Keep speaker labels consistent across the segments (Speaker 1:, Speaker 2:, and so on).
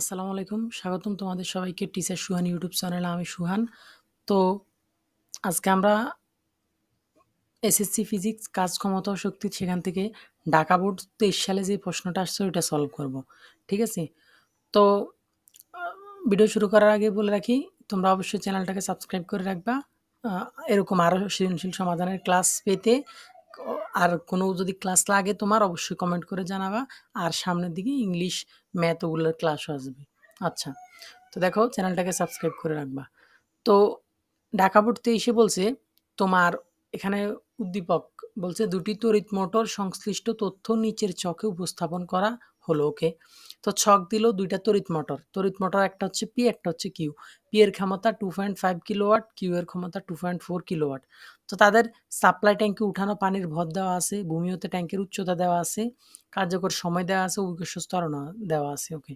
Speaker 1: আসসালামু আলাইকুম। স্বাগতম তোমাদের সবাইকে টিচার সুহান ইউটিউব চ্যানেলে আমি সুহান। তো আজকে আমরা এসএসসি ফিজিক্স, কাজ ক্ষমতা ও শক্তি সেখান থেকে ঢাকা বোর্ড ২৩ সালে যে প্রশ্নটা আসছে, ওইটা সলভ করব। ঠিক আছে? তো ভিডিও শুরু করার আগে বলে রাখি, তোমরা অবশ্যই চ্যানেলটাকে সাবস্ক্রাইব করে রাখবা। এরকম আরও সৃজনশীল সমাধানের ক্লাস পেতে আর কোনো যদি ক্লাস লাগে তোমার অবশ্যই কমেন্ট করে জানাবা। আর সামনের দিকে ইংলিশ, ম্যাথ ওগুলোর ক্লাসও আসবে। আচ্ছা। তো দেখো চ্যানেলটাকে সাবস্ক্রাইব করে রাখবা। তো ঢাকা পড়তে এসে বলছে তোমার এখানে উদ্দীপক বলছে দুটি তড়িৎ মোটর সংশ্লিষ্ট তথ্য নিচের চকে উপস্থাপন করা হলো। ওকে। তো ছক দিল ২ টা তড়িৎ মোটর। তড়িৎ মোটর একটা হচ্ছে পি, একটা হচ্ছে কিউ। পি এর ক্ষমতা 2.5 কিলোওয়াট, কিউ এর ক্ষমতা 2.4 কিলোওয়াট। তো তাদের সাপ্লাই ট্যাংকে উঠানো পানির ভর দেওয়া আছে, ভূমি হতে ট্যাংকের উচ্চতা দেওয়া আছে, কার্যকর সময় দেওয়া আছে, অভিকর্ষ ত্বরণ দেওয়া আছে। ওকে।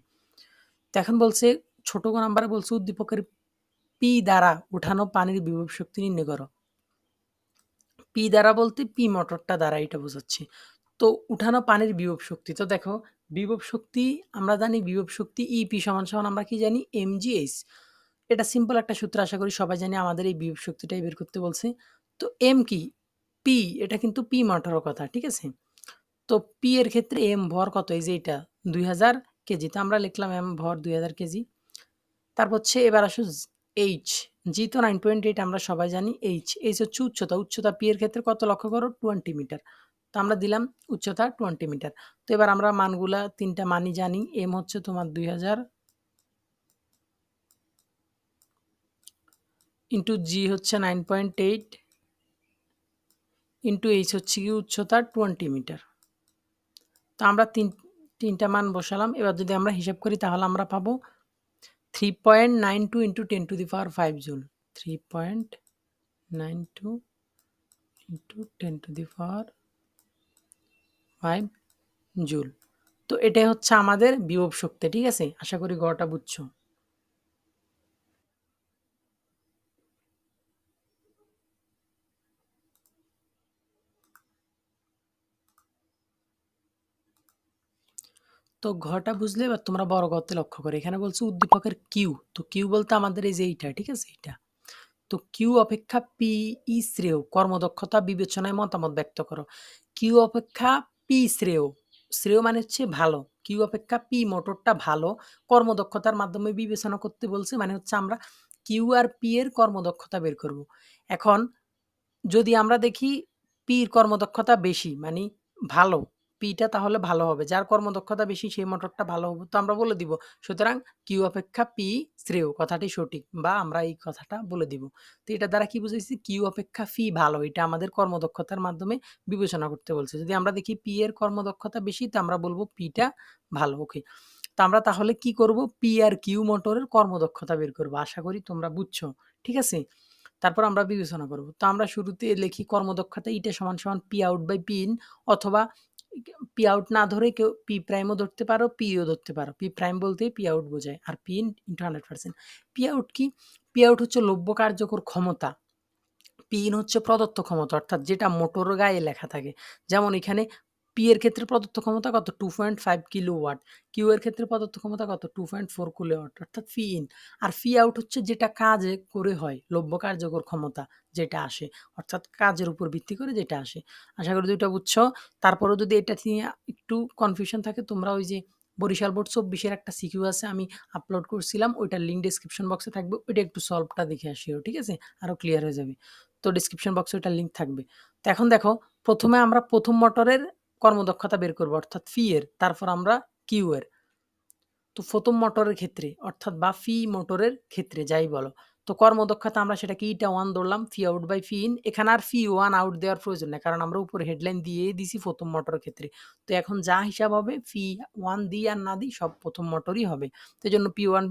Speaker 1: তো এখন বলছে ছোট নাম্বারে বলছে উদ্দীপকের পি দ্বারা উঠানো পানির বিভব শক্তি নির্ণয় করো। পি দ্বারা বলতে পি মোটরটা দ্বারা এটা বোঝাচ্ছে। তো উঠানো পানির বিভব শক্তি। তো দেখো বিভব শক্তি আমরা জানি বিভব শক্তি ইপি সমান, সমান আমরা কি জানি এমজিএইচ। এটা সিম্পল একটা সূত্র আশা করি সবাই জানি আমাদের এই বিভব শক্তিটাই বের করতে বলছে। তো এম কি? পি এটা কিন্তু পি মোটরের কথা। ঠিক আছে? তো পি এর ক্ষেত্রে এম ভর কত? এই যে এটা ২০০০ কেজি। তো আমরা লিখলাম এম ভর ২০০০ কেজি। তারপর হচ্ছে এবার আসো এইচ। জি তো 9.8 আমরা সবাই জানি এইচ। এইচ হচ্ছে উচ্চতা। উচ্চতা পি এর ক্ষেত্রে কত লক্ষ্য করো? 20 মিটার। তো আমরা দিলাম উচ্চতা 20 মিটার। তো এবার আমরা মানগুলা ৩ টা মানই জানি। এম হচ্ছে তোমার ২০০০ ইন্টু জি হচ্ছে 9.8 ইন্টু এইচ হচ্ছে কি উচ্চতা 20 মিটার। তো আমরা তিন ৩ টা মান বসালাম। এবার যদি আমরা হিসাব করি তাহলে আমরা পাবো 3.92 into 10 to the power 5 joule. 3.92 into ten to the power 5 joule. তো এটাই হচ্ছে আমাদের বিভব শক্তি। ঠিক আছে? আশা করি গটা বুঝছ। তো ঘটা বুঝলে এবার তোমরা বড় গতে লক্ষ্য করো। এখানে বলছে উদ্দীপকের কিউ। তো কিউ বলতে আমাদের এই যে এইটা, ঠিক আছে? এইটা। তো কিউ অপেক্ষা পি ই শ্রেয় কর্মদক্ষতা বিবেচনায় মতামত ব্যক্ত করো। কিউ অপেক্ষা পি শ্রেয়। শ্রেয় মানে হচ্ছে ভালো। কিউ অপেক্ষা পি মোটরটা ভালো কর্মদক্ষতার মাধ্যমে বিবেচনা করতে বলছে। মানে হচ্ছে আমরা কিউ আর পি এর কর্মদক্ষতা বের করব। এখন যদি আমরা দেখি পির কর্মদক্ষতা বেশি মানে ভালো পিটা তাহলে ভালো হবে। যার কর্মদক্ষতা বেশি সেই মোটরটা ভালো হবে। তো আমরা বলে দিব। সুতরাং কিউ অপেক্ষা পি শ্রেয় কথাটি সঠিক বা আমরা এই কথাটা বলে দিব। তো এটা দ্বারা কি বুঝেছি কিউ অপেক্ষা ফি ভালো। এটা আমাদের কর্মদক্ষতার মাধ্যমে বিবেচনা করতে বলছে। যদি আমরা দেখি পি এর কর্মদক্ষতা বেশি তো আমরা বলব পিটা ভালো। ওকে। তো আমরা তাহলে কি করব? পি আর কিউ মোটরের কর্মদক্ষতা বের করব আশা করি তোমরা বুঝছ। ঠিক আছে? তারপর আমরা বিবেচনা করব। তো আমরা শুরুতে লিখি কর্মদক্ষতা ইটা সমান, সমান P out by P in অথবা পি আউট না ধরে কেউ পি প্রাইমও ধরতে পারো, পিও ধরতে পারো। পি প্রাইম বলতে পি আউট বোঝায়। আর P in into 100%। P out কি? পি আউট হচ্ছে লভ্য কার্যকর ক্ষমতা। পিন হচ্ছে প্রদত্ত ক্ষমতা অর্থাৎ যেটা মোটর গায়ে লেখা থাকে। যেমন এখানে পি এর ক্ষেত্রে প্রদত্ত ক্ষমতা কত? 2.5 কিলোওয়াট। কিউ এর ক্ষেত্রে প্রদত্ত ক্ষমতা কত? 2.4 কিলোওয়াট অর্থাৎ phi in. R fee out হচ্ছে যেটা কাজে করে হয়, লভ্য কার্যকর ক্ষমতা যেটা আসে। অর্থাৎ কাজের উপর ভিত্তি করে যেটা আসে। আশা করি ২ টা বুঝছ। তারপরেও যদি এটা নিয়ে একটু কনফিউশন থাকে তোমরা ওই যে বরিশাল বোর্ড চব্বিশের একটা সিকিউ আছে আমি আপলোড করছিলাম। ওইটার লিঙ্ক ডেসক্রিপশন বক্সে থাকবে। ওইটা একটু সলভটা দেখে আসিও। ঠিক আছে? আরও ক্লিয়ার হয়ে যাবে। তো ডেসক্রিপশন বক্সে ওইটার লিঙ্ক থাকবে। তো এখন দেখো প্রথমে আমরা প্রথম মোটরের কর্মদক্ষতা বের করব অর্থাৎ ফি এর। তারপর আমরা কিউ এর। তো প্রথম মোটরের ক্ষেত্রে অর্থাৎ বা ফি মোটরের ক্ষেত্রে যাই বলো। তো কর্মদক্ষতা আমরা সেটাকে ইটা ওয়ান ধরলাম phi out by phi in. এখানে আর ফি ওয়ান আউট দেওয়ার প্রয়োজন নাই। কারণ আমরা উপরে হেডলাইন দিয়েই দিছি প্রথম মোটরের ক্ষেত্রে। তো এখন যা হিসাব হবে ফি ওয়ান দিই আর না দিই সব প্রথম মোটরই হবে। তো এই জন্য পি ওয়ান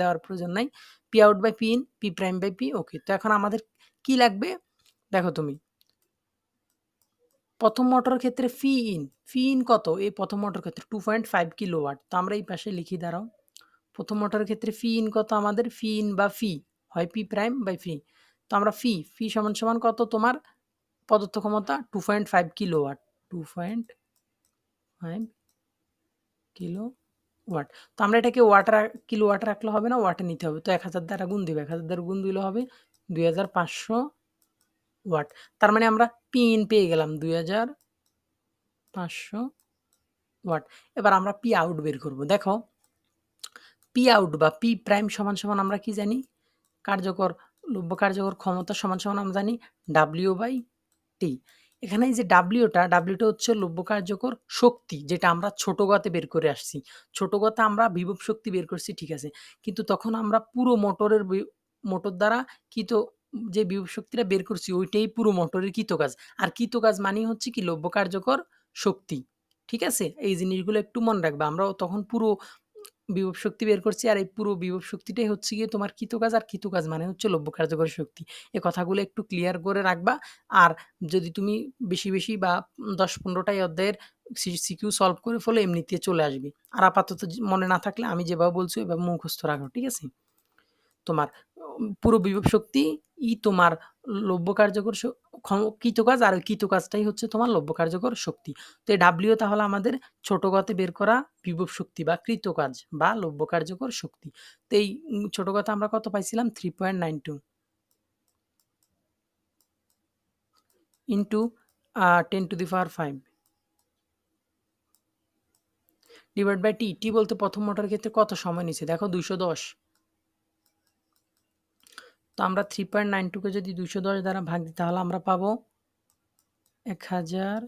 Speaker 1: দেওয়ার প্রয়োজন নাই। P out by P in, P prime by P okay. তো এখন আমাদের কি লাগবে? দেখো তুমি। প্রথম মোটরের ক্ষেত্রে ফি ইন, ফি ইন কত? এই প্রথম মোটরের ক্ষেত্রে টু পয়েন্ট ফাইভ 2.5 কিলোওয়াট। তো আমরা এই পাশে লিখি দাঁড়াও। প্রথম মোটরের ক্ষেত্রে ফি ইন কত আমাদের? ফি ইন বা ফি হয় পি প্রাইম বাই ফি। তো আমরা ফি, ফি সমান, সমান কত তোমার পদার্থ ক্ষমতা 2.5 কিলোওয়াট। 2.5 কিলো ওয়াট তো আমরা এটাকে ওয়াট কিলো ওয়াট রাখলে হবে না ওয়াটে নিতে হবে তো এক হাজার দ্বারা গুণ দিবে এক হাজার দ্বারা গুণ দিলে হবে দুই হাজার পাঁচশো ওয়াট, তার মানে আমরা পিন পেয়ে গেলাম দুই হাজার পাঁচশো, ওয়াট। এবার আমরা পি আউট বের করব। দেখো পি আউট বা পি প্রাইম সমান সমান আমরা কি জানি? কার্যকর লভ্য কার্যকর ক্ষমতা সমান সমান আমরা জানি ডাব্লিউ বাই টি এখানে যে ডাব্লিউটা ডাব্লিউটা হচ্ছে লভ্য কার্যকর শক্তি, যেটা আমরা ছোট গতে বের করে আসছি। ছোট গতে আমরা বিভব শক্তি বের করছি, ঠিক আছে। কিন্তু তখন আমরা পুরো মোটরের মোটর দ্বারা কৃত যে বিভব শক্তিটা বের করছি, ওইটাই পুরো মোটরের কৃত কাজ আর কৃত কাজ মানেই হচ্ছে কি লভ্য কার্যকর শক্তি, ঠিক আছে? এই জিনিসগুলো একটু মনে রাখবে। আমরা তখন পুরো বিভব শক্তি বের করছি, আর এই পুরো বিভব শক্তিটাই হচ্ছে গিয়ে তোমার কৃতকাজ আর কৃতকাজ মানে হচ্ছে লভ্য কার্যকর শক্তি। এই কথাগুলো একটু ক্লিয়ার করে রাখবা। আর যদি তুমি বেশি বেশি বা দশ পনেরোটাই অধ্যায়ের সিকিউ সলভ করে ফলে, এমনিতে চলে আসবে। আর আপাতত মনে না থাকলে আমি যেভাবে বলছি, ওইভাবে মুখস্থ রাখো, ঠিক আছে? তোমার, পুরো বিভব শক্তি ই তোমার লভ্য কার্যকর কৃতকাজ আর ওই কৃতকাজটাই হচ্ছে তোমার লভ্য কার্যকর শক্তি। তো এই ডাব্লিউ তাহলে আমাদের ছোট গতে বের করা বিভব শক্তি বা কৃতকাজ বা লভ্য কার্যকর শক্তি। তো এই ছোট কথা আমরা কত পাইছিলাম? Three point nine two into ten to the power five divide by T T বলতে প্রথম মোটর ক্ষেত্রে কত সময় নিচ্ছে? দেখো দুইশো দশ। তো আমরা থ্রি পয়েন্ট নাইন টুকে যদি দুশো দশ দ্বারা ভাগ দিই, তাহলে আমরা পাবো এক হাজার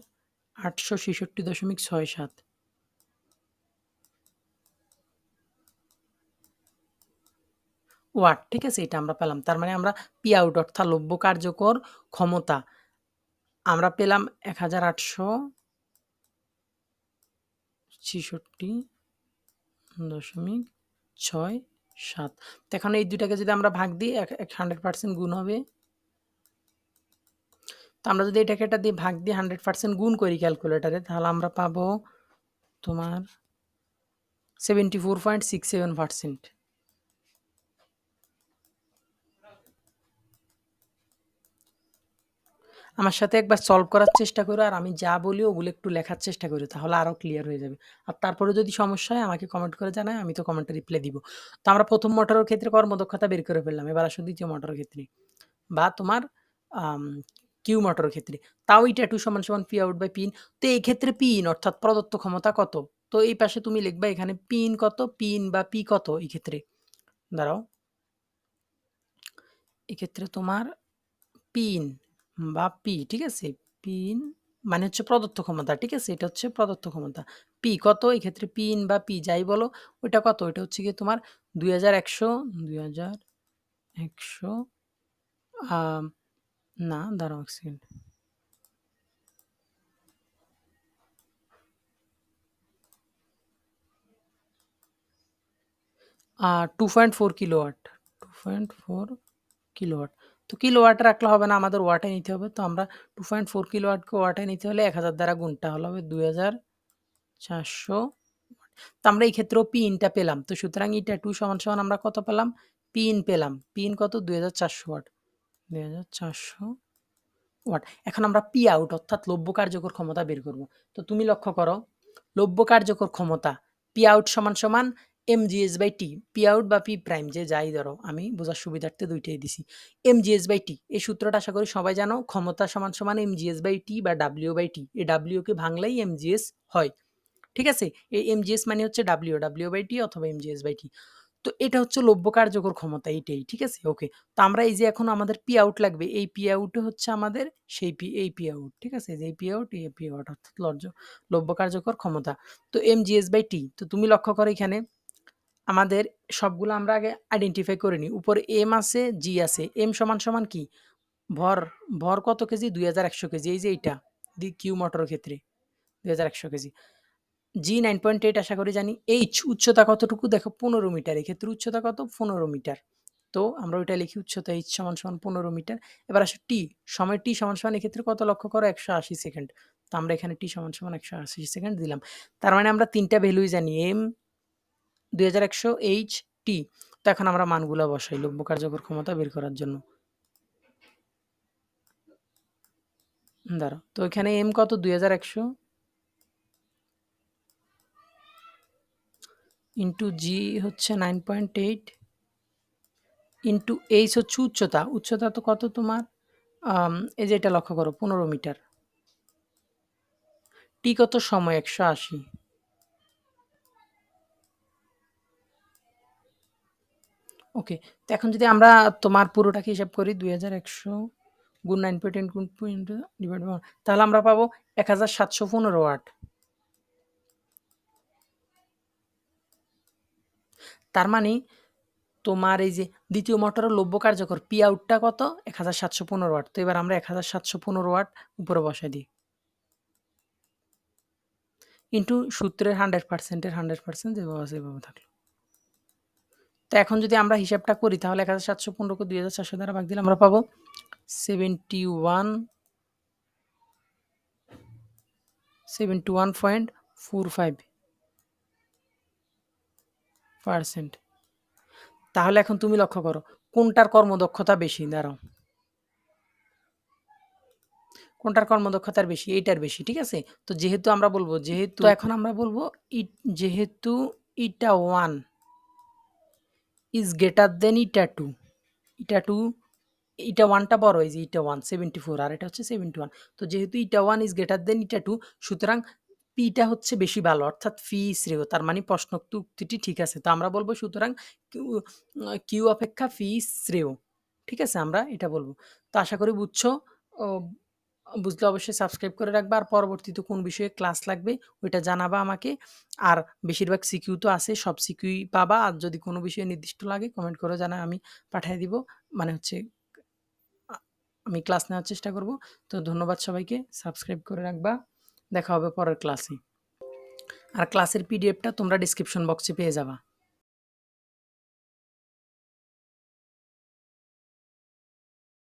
Speaker 1: আটশো ছেষট্টি দশমিক ছয় সাত। ওয়াট, ঠিক আছে, এটা আমরা পেলাম। তার মানে আমরা পি আউট অর্থাৎ লভ্য কার্যকর ক্ষমতা, আমরা পেলাম এক হাজার আটশো ছেষট্টি দশমিক ছয় সাত। তো এখন এই দুইটাকে যদি আমরা ভাগ দিই, এক হান্ড্রেড পার্সেন্ট গুণ হবে। তো আমরা যদি এটাকে এটা দিয়ে ভাগ দিয়ে হান্ড্রেড পার্সেন্ট গুণ করি ক্যালকুলেটারে তাহলে আমরা পাবো তোমার seventy four point six seven percent আমার সাথে একবার সলভ করার চেষ্টা করো, আর আমি যা বলি ওগুলো একটু লেখার চেষ্টা করি, তাহলে আরও ক্লিয়ার হয়ে যাবে। আর তারপরে যদি সমস্যা হয়, আমাকে কমেন্ট করে জানায়, আমি তো কমেন্টে রিপ্লাই দিব। তো আমরা প্রথম মোটরের ক্ষেত্রে কর্মদক্ষতা বের করে ফেললাম, এবার আসো দ্বিতীয় মোটরের ক্ষেত্রে। বা তোমার কিউ মোটরের ক্ষেত্রে। তাও এটা টু সমান সমান পি আউট বাই পিন তো এই ক্ষেত্রে পিন অর্থাৎ প্রদত্ত ক্ষমতা কত? তো এই পাশে তুমি লিখবা এখানে পিন কত পিন বা পি কত এই ক্ষেত্রে। দাঁড়াও। এক্ষেত্রে তোমার পিন বা পি ঠিক আছে? পিন মানে হচ্ছে প্রদত্ত ক্ষমতা, ঠিক আছে? এটা হচ্ছে প্রদত্ত ক্ষমতা। পি কত? এই ক্ষেত্রে পিন বা পি যাই বলো, ওইটা কত? ওইটা হচ্ছে গিয়ে তোমার দুই হাজার একশো, দুই হাজার একশো না, দাঁড়াও এক second two point four kilowatt two point four kilowatt. তো কিলো ওয়াট রাখলে হবে না, আমাদের ওয়াটে নিতে হবে। তো আমরা টু পয়েন্ট ফোর কিলো ওয়াটকে ওয়াটে নিতে হলে এক হাজার দ্বারা গুণটা হলো হবে দুই হাজার চারশো। তো আমরা এই ক্ষেত্রেও পিনটা পেলাম। তো সুতরাং এটা টু সমান সমান আমরা কত পেলাম? পিন পেলাম। পিন কত? দুই হাজার চারশো ওয়াট। দুই হাজার চারশো ওয়াট। এখন আমরা পি আউট অর্থাৎ লভ্য কার্যকর ক্ষমতা বের করব। তো তুমি লক্ষ্য করো, লভ্য কার্যকর ক্ষমতা পি আউট সমান সমান M GS by T P out বা পি প্রাইম যে যাই ধরো, আমি বোঝার সুবিধার্থে দুইটাই দিছি। এম জিএস বাই টি এই সূত্রটা আশা করি সবাই জানো, ক্ষমতা সমান সমান এম জিএস বাই টি বা ডাব্লিউ বাই টি এই ডাব্লিউকে ভাঙলেই এম জিএস হয়। ঠিক আছে? এই এম জিএস মানে হচ্ছে ডাব্লিউ ডাব্লিউ বাই টি অথবা এম জিএস বাই টি তো এটা হচ্ছে লভ্য কার্যকর ক্ষমতা এইটাই, ঠিক আছে? ওকে তো আমরা এই যে এখন আমাদের পি আউট লাগবে, এই পি আউটে হচ্ছে আমাদের সেই পি এই পি আউট ঠিক আছে? এই পি আউট এই পি আউট অর্থাৎ লজ্জ, লভ্য কার্যকর ক্ষমতা। তো এম জিএস বাই টি তো তুমি লক্ষ্য করো এখানে আমাদের সবগুলো আমরা আগে আইডেন্টিফাই করে নিই। উপরে এম আছে জি আছে। এম সমান সমান কি? ভর ভর কত কেজি? দুই হাজার একশো কেজি। এই যে এইটা, দি কিউ মোটর ক্ষেত্রে, দুই হাজার একশো KG. G nine point eight আশা করি জানি। এইচ উচ্চতা কতটুকু? দেখো পনেরো মিটার। এক্ষেত্রে উচ্চতা কত? পনেরো মিটার। তো আমরা ওইটা লিখি উচ্চতা এইচ সমান সমান পনেরো মিটার। এবার আসে টি সময় টি সমান সমান এক্ষেত্রে কত লক্ষ্য করো? একশো আশি সেকেন্ড তো আমরা এখানে টি সমান সমান একশো আশি সেকেন্ড দিলাম। তার মানে আমরা তিনটা ভ্যালুই জানি। এম দুই হাজার একশো এইচ টি। তো এখন আমরা মানগুলো বসাই, লভ্য কার্যকর ক্ষমতা বের করার জন্য। দাঁড়ো তো এখানে এম কত? দুই হাজার একশো। ইন্টু জি হচ্ছে nine point eight. Into H হচ্ছে উচ্চতা। উচ্চতা তো কত তোমার? এই যে এটা লক্ষ্য করো, পনেরো মিটার। টি কত? সময় একশো আশি। ওকে তো এখন যদি আমরা তোমার পুরোটাকে হিসাব করি, দুই হাজার একশো গুণ নাইন পয়েন্ট গুণ পয়েন্ট ডিভাইড তাহলে আমরা পাবো এক হাজার সাতশো পনেরো ওয়াট তার মানে তোমার এই যে দ্বিতীয় মোটরের লভ্য কার্যকর পি আউটটা কত? এক হাজার সাতশো পনেরো ওয়াট তো এবার আমরা এক হাজার সাতশো পনেরো ওয়াট উপরে বসাই দিই। ইন্টু সূত্রের হান্ড্রেড পার্সেন্টের হান্ড্রেড পার্সেন্ট যেভাবে সেভাবে থাকল। তো এখন যদি আমরা হিসাবটা করি তাহলে এক হাজার সাতশো পনেরোকে দুই হাজার চারশো দ্বারা ভাগ দিলে আমরা পাবো seventy one seventy one point four five percent তাহলে এখন তুমি লক্ষ্য করো কোনটার কর্মদক্ষতা বেশি? দাঁড়াও। কোনটার কর্মদক্ষতার বেশি? এইটার বেশি ঠিক আছে? তো যেহেতু আমরা বলব যেহেতু এখন আমরা বলব ই- যেহেতু eta one is greater than eta two eta two eta ওয়ানটা বড় এই যে ইটা ওয়ান সেভেন্টি ফোর আর এটা হচ্ছে সেভেন্টি ওয়ান তো যেহেতু eta one is greater than eta two সুতরাং পিটা হচ্ছে বেশি ভালো, অর্থাৎ ফি শ্রেয়, তার মানে প্রশ্নোক্ত উক্তিটি ঠিক আছে। তো আমরা বলব সুতরাং কিউ অপেক্ষা ফি শ্রেয়। ঠিক আছে, আমরা এটা বলব। তো আশা করি বুঝছ বুঝলে অবশ্যই সাবস্ক্রাইব করে রাখবা। আর পরবর্তীতে কোন বিষয়ে ক্লাস লাগবে, ওইটা জানাবা আমাকে। আর বেশিরভাগ সিকিউ তো আছে, সব সিকিউই পাবা। আর যদি কোনো বিষয়ে নির্দিষ্ট লাগে কমেন্ট করে জানা আমি পাঠিয়ে দিব। মানে হচ্ছে আমি ক্লাস নেওয়ার চেষ্টা করব। তো ধন্যবাদ সবাইকে, সাবস্ক্রাইব করে রাখবা। দেখা হবে পরের ক্লাসে আর ক্লাসের পিডিএফটা তোমরা ডিসক্রিপশন বক্সে পেয়ে যাবা।